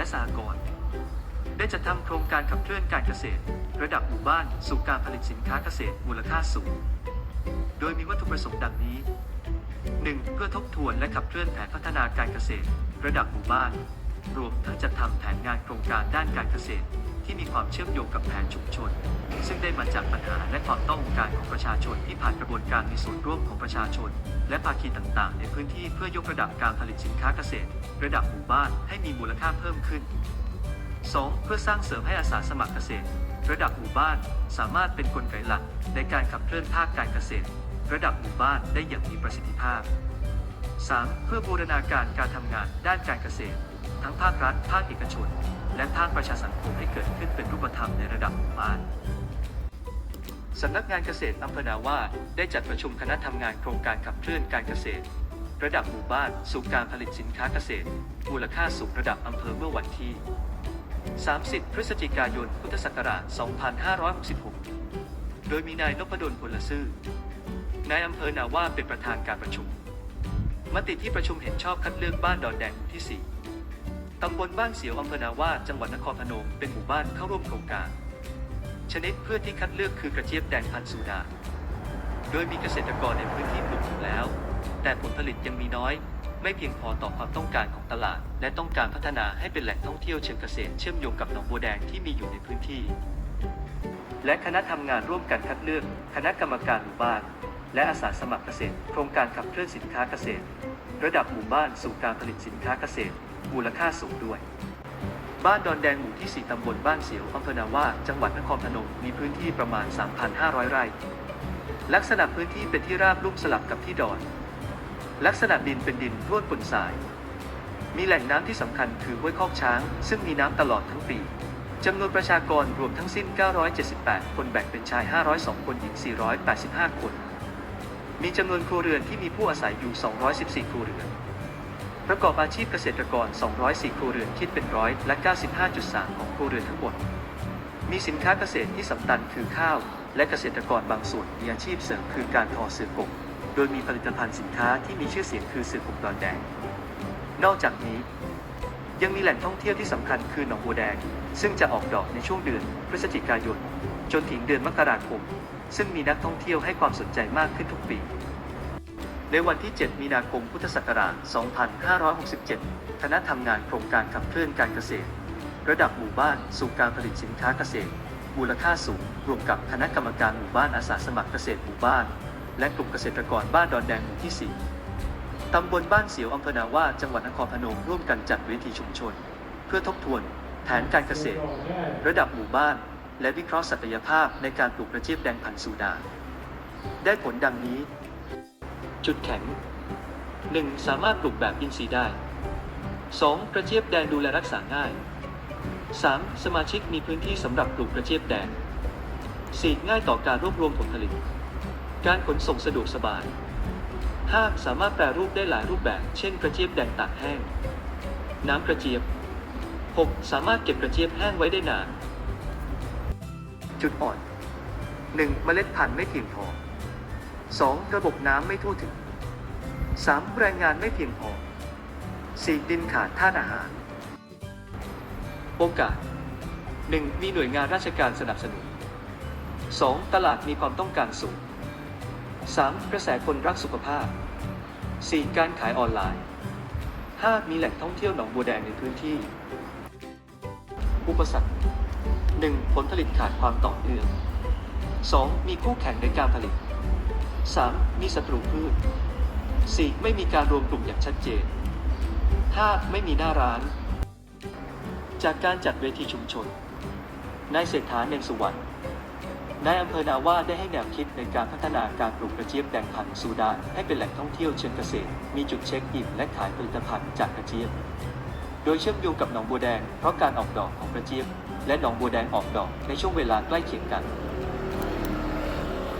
และสหกรณ์ได้จัดทำโครงการขับเคลื่อนการเกษตร ระดับหมู่บ้านสู่การผลิตสินค้าเกษตรมูลค่าสูง โดยมีวัตถุประสงค์ดังนี้ 1. เพื่อทบทวนและขับเคลื่อนแผนพัฒนาการเกษตร ระดับหมู่บ้าน รวมทั้งจัดทำแผนงานโครงการด้านการเกษตร ที่มีความเชื่อมโยงกับแผนชุมชน ซึ่งได้มาจากปัญหาและความต้องการของประชาชนที่ผ่านกระบวนการมีส่วนร่วมของประชาชน และภาคีต่างๆ ในพื้นที่เพื่อยกระดับการผลิตสินค้าเกษตร ระดับหมู่บ้านให้มีมูลค่าเพิ่มขึ้น 2. เพื่อสร้างเสริมให้อาสาสมัครเกษตร ระดับหมู่บ้านสามารถเป็นกลไกหลักในการขับเคลื่อนภาคการเกษตร ระดับหมู่บ้านได้อย่างมีประสิทธิภาพ 3. เพื่อบูรณาการการทำงานด้านการเกษตร ทั้งภาครัฐ ภาคเอกชน และภาคประชาสังคมให้เกิดขึ้นเป็นรูปธรรมในระดับหมู่บ้าน สำนักงานเกษตรอำเภอนาว่าได้จัดประชุมคณะทำงานโครงการขับเคลื่อนการเกษตร ระดับหมู่บ้านสู่การผลิตสินค้าเกษตร มูลค่าสูงระดับอำเภอเมื่อวันที่ 30 พฤศจิกายน พุทธศักราช 2566 โดยมีนายนพดลพลซื่อนายอำเภอนาว่าเป็นประธานการประชุม มติที่ประชุมเห็นชอบคัดเลือกบ้านดอนแดงที่ 4ตำบลบ้านเสียวอำเภอนาว่าจังหวัดนครพนมเป็นหมู่บ้านเข้าร่วมโครงการ ชนิดพืชที่คัดเลือกคือกระเจี๊ยบแดงพันธุ์สูดา โดยมีเกษตรกรในพื้นที่ปลูกอยู่แล้ว แต่ผลผลิตยังมีน้อย ไม่เพียงพอต่อความต้องการของตลาด และต้องการพัฒนาให้เป็นแหล่งท่องเที่ยวเชิงเกษตรเชื่อมโยงกับหนองบัวแดงที่มีอยู่ในพื้นที่ และคณะทำงานร่วมกันคัดเลือก คณะกรรมการหมู่บ้าน และอาสาสมัครเกษตร โครงการขับเคลื่อนสินค้าเกษตร ระดับหมู่บ้านสู่การผลิตสินค้าเกษตร มูลค่าสูงด้วย บ้านดอนแดงหมู่ที่ 4 ตำบลบ้านเสียวอำเภอนาว่า จังหวัดนครพนม มีพื้นที่ประมาณ 3,500 ไร่ ลักษณะพื้นที่เป็นที่ราบลุ่มสลับกับที่ดอน ลักษณะดินเป็นดินร่วนปนทราย มีแหล่งน้ำที่สำคัญคือห้วยคอกช้าง ซึ่งมีน้ำตลอดทั้งปีจำนวนประชากรรวมทั้งสิ้น 978 คนแบ่งเป็นชาย 502 คนหญิง 485 คน มีจำนวนครัวเรือนที่มีผู้อาศัยอยู่ 214 ครัวเรือน ประกอบอาชีพเกษตรกร 204 ครัวเรือนคิดเป็นร้อยและ 95.3 ของครัวเรือนทั้งหมด มีสินค้าเกษตรที่สำคัญคือข้าว และเกษตรกรบางส่วนมีอาชีพเสริมคือการทอเสือกกโดยมีผลิตภัณฑ์สินค้าที่มีชื่อเสียงคือเสือกกดอนแดง นอกจากนี้ ยังมีแหล่งท่องเที่ยวที่สำคัญคือหนองบัวแดง ซึ่งจะออกดอกในช่วงเดือนพฤศจิกายน จนถึงเดือนมกราคม ซึ่งมีนักท่องเที่ยวให้ความสนใจมากขึ้นทุกปี ในวันที่ 7 มีนาคม พุทธศักราช 2567 คณะทำงานโครงการขับเคลื่อนการเกษตร ระดับหมู่บ้านสู่การผลิตสินค้าเกษตร มูลค่าสูง รวมกับคณะกรรมการหมู่บ้านอาสาสมัครเกษตรหมู่บ้าน และกลุ่มเกษตรกรบ้านดอนแดงหมู่ที่ 4 ตำบลบ้านเสียวอำเภอนาว่าจังหวัดนครพนมร่วมกันจัดเวทีชุมชน เพื่อทบทวนแผนการเกษตร ระดับหมู่บ้าน และวิเคราะห์ศักยภาพในการปลูกกระเจี๊ยบแดงพันธุ์สูดา ได้ผลดังนี้ จุดแข็ง 1. สามารถปลูกแบบอินทรีย์ได้ 2. กระเจี๊ยบแดงดูแลรักษาง่าย 3. สมาชิกมีพื้นที่สำหรับปลูกกระเจี๊ยบแดง 4. ง่ายต่อการรวบรวมผลผลิต การขนส่งสะดวกสบาย 5. สามารถแปรรูปได้หลายรูปแบบ เช่นกระเจี๊ยบแดงตากแห้ง น้ำกระเจี๊ยบ 6. สามารถเก็บกระเจี๊ยบแห้งไว้ได้นาน จุดอ่อน 1. เมล็ดพันธุ์ไม่เพียงพอ 2. ระบบน้ำไม่ทั่วถึง 3. แรงงานไม่เพียงพอ 4. ดินขาดธาตุอาหาร โอกาส 1. มีหน่วยงานราชการสนับสนุน 2. ตลาดมีความต้องการสูง 3. กระแสคนรักสุขภาพ 4. การขายออนไลน์ 5. มีแหล่งท่องเที่ยวหนองบัวแดงในพื้นที่ อุปสรรค 1. ผลผลิตขาดความต่อเนื่อง 2. มีคู่แข่งในการผลิต 3. มีศัตรูพืช 4. ไม่มีการรวมกลุ่มอย่างชัดเจน 5. ไม่มีหน้าร้าน จากการจัดเวทีชุมชน นายเศรษฐาเนนสุวรรณ นายอำเภอนาว่าได้ให้แนวคิดในการพัฒนาการปลูกกระเจี๊ยบแดงพันธุ์ซูดานให้เป็นแหล่งท่องเที่ยวเชิงเกษตร มีจุดเช็คอินและขายผลิตภัณฑ์จากกระเจี๊ยบ โดยเชื่อมโยงกับหนองบัวแดงเพราะการออกดอกของกระเจี๊ยบและหนองบัวแดงออกดอกในช่วงเวลาใกล้เคียงกัน